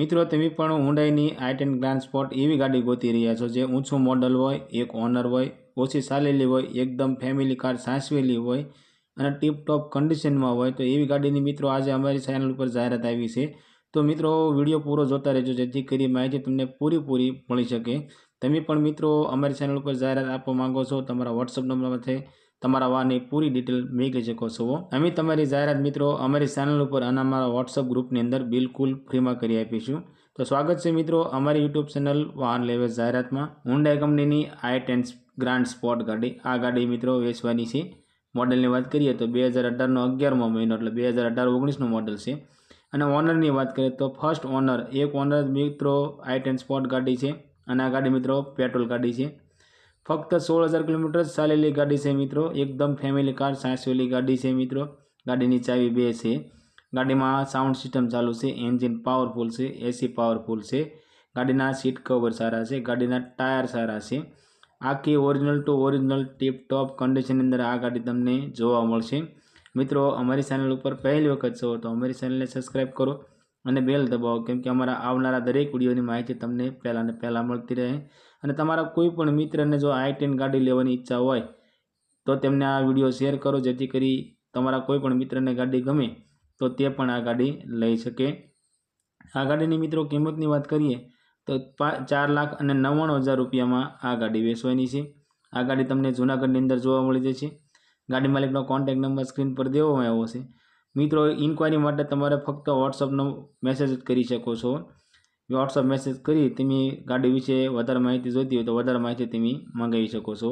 મિત્રો, તમે પણ હુંડાઈની આઈ ટેન ગ્રાન્ડ સ્પોટ એવી ગાડી ગોતી રહ્યા છો જે ઊંચું મોડલ હોય, એક ઓનર હોય, ઓછી ચાલેલી હોય, એકદમ ફેમિલી કાર સાચવેલી હોય અને ટીપ ટોપ કન્ડિશનમાં હોય તો એવી ગાડીની મિત્રો, આજે અમારી ચેનલ ઉપર જાહેરાત આવી છે. તો મિત્રો, વીડિયો પૂરો જોતા રહેજો, જેથી કરી માહિતી તમને પૂરીપૂરી મળી શકે. તમે પણ મિત્રો, અમારી ચેનલ ઉપર જાહેરાત આપવા માંગો છો, તમારા વોટ્સઅપ નંબરમાંથી તમારા વાહનની પૂરી ડિટેલ મેળવી શકો છો. અમે તમારી જાહેરાત મિત્રો, અમારી ચેનલ ઉપર અને અમારા વોટ્સઅપ ગ્રુપની અંદર બિલકુલ ફ્રીમાં કરી આપીશું. તો સ્વાગત છે મિત્રો, અમારી યુટ્યુબ ચેનલ વાહન લેવે જાહેરાતમાં. હુન્ડાઈ કંપનીની આઈ ટેન ગ્રાન્ડ સ્પોર્ટ ગાડી. આ ગાડી મિત્રો વેચવાની છે. મોડલની વાત કરીએ તો બે હજાર અઢારનો અગિયારમો મહિનો, એટલે બે હજાર અઢાર ઓગણીસનું મોડલ છે. અને ઓનરની વાત કરીએ તો ફર્સ્ટ ઓનર, એક ઓનર મિત્રો આઈ ટેન સ્પોર્ટ ગાડી છે અને આ ગાડી મિત્રો પેટ્રોલ ગાડી છે. ફક્ત સોળ હજાર કિલોમીટર ચાલેલી ગાડી છે મિત્રો. એકદમ ફેમિલી કાર સાસવેલી ગાડી છે મિત્રો. ગાડીની ચાવી બે છે. ગાડીમાં સાઉન્ડ સિસ્ટમ ચાલુ છે એન્જિન પાવરફુલ છે એસી પાવરફુલ છે. ગાડીના સીટ કવર સારા છે, ગાડીના ટાયર સારા છે. આખી original to original tip top કન્ડિશનની અંદર આ ગાડી તમને જોવા મળશે. મિત્રો, અમારી ચેનલ ઉપર પહેલી વખત છો તો અમારી ચેનલને સબસ્ક્રાઈબ કરો અને બેલ દબાવો, કેમ કે અમારા આવનારા દરેક વિડીયોની માહિતી તમને પહેલાં ને પહેલાં મળતી રહે. અને તમારા કોઈ પણ મિત્રને જો આઈ ટેન ગાડી લેવાની ઈચ્છા હોય, તો તેમને આ વીડિયો શેર કરો, જેથી કરી તમારા કોઈ પણ મિત્રને ગાડી ગમે, તો તે પણ આ ગાડી લઈ શકે. આ ગાડીની મિત્રો કિંમતની વાત કરીએ, તો ચાર લાખ અને નવ્વાણું હજાર રૂપિયામાં આ ગાડી વેચવાની છે. આ ગાડી તમને જૂનાગઢની અંદર જોવા મળી જશે ગાડી માલિકનો કોન્ટેક નંબર સ્ક્રીન પર દેવામાં આવ્યો છે. મિત્રો ઇન્ક્વાયરી માટે તમારે ફક્ત વોટ્સઅપનો મેસેજ જ કરી શકો છો. વોટ્સઅપ મેસેજ કરી, તમે ગાડી વિશે વધારે માહિતી જોઈતી હોય તો વધારે માહિતી તમે મંગાવી શકો છો.